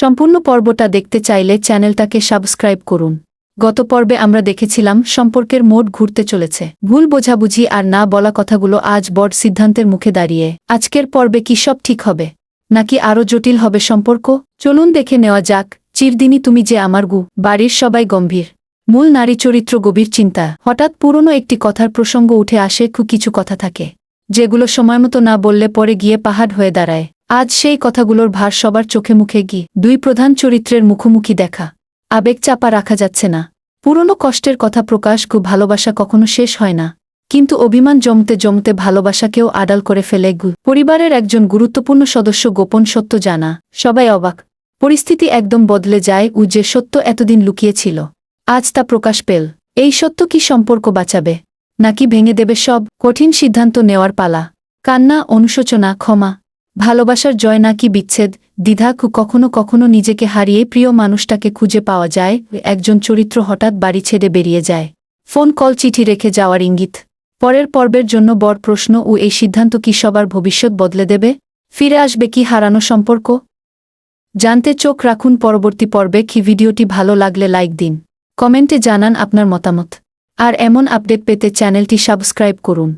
সম্পূর্ণ পর্বটা দেখতে চাইলে চ্যানেলটাকে সাবস্ক্রাইব করুন। গত পর্বে আমরা দেখেছিলাম সম্পর্কের মোড় ঘুরতে চলেছে। ভুল বোঝাবুঝি আর না বলা কথাগুলো আজ বড় সিদ্ধান্তের মুখে দাঁড়িয়ে। আজকের পর্বে কি সব ঠিক হবে? নাকি আরও জটিল হবে সম্পর্ক? চলুন দেখে নেওয়া যাক। চিরদিনই তুমি যে আমার গু, বাড়ির সবাই গম্ভীর। মূল নারী চরিত্র গভীর চিন্তা। হঠাৎ পুরনো একটি কথার প্রসঙ্গ উঠে আসে খুব কিছু কথা থাকে। যেগুলো সময়মতো না বললে পরে গিয়ে পাহাড় হয়ে দাঁড়ায়। আজ সেই কথাগুলোর ভার সবার চোখে মুখে গিয়ে দুই প্রধান চরিত্রের মুখোমুখি দেখা। আবেগ চাপা রাখা যাচ্ছে না। পুরনো কষ্টের কথা প্রকাশ গু ভালোবাসা কখনো শেষ হয় না। কিন্তু অভিমান জমতে জমতে ভালোবাসাকেও আড়াল করে ফেলে গু। পরিবারের একজন গুরুত্বপূর্ণ সদস্য গোপন সত্য জানা। সবাই অবাক। পরিস্থিতি একদম বদলে যায় ও যে সত্য এতদিন লুকিয়েছিল। আজ তা প্রকাশ পেল। এই সত্য কি সম্পর্ক বাঁচাবে? নাকি ভেঙে দেবে সব? কঠিন সিদ্ধান্ত নেওয়ার পালা। কান্না, অনুশোচনা, ক্ষমা। ভালোবাসার জয় নাকি বিচ্ছেদ? দ্বিধা কখনো কখনো নিজেকে হারিয়ে প্রিয় মানুষটাকে খুঁজে পাওয়া যায়। একজন চরিত্র হঠাৎ বাড়ি ছেড়ে বেরিয়ে যায়। ফোন কল চিঠি রেখে যাওয়ার ইঙ্গিত। পরের পর্বের জন্য বড় প্রশ্ন, ও এই সিদ্ধান্ত কি সবার ভবিষ্যৎ বদলে দেবে? ফিরে আসবে কি হারানো সম্পর্ক? জানতে চোখ রাখুন পরবর্তী পর্বে কি ভিডিওটি ভালো লাগলে লাইক দিন। কমেন্টে জানান আপনার মতামত। আর এমন আপডেট পেতে চ্যানেলটি সাবস্ক্রাইব করুন।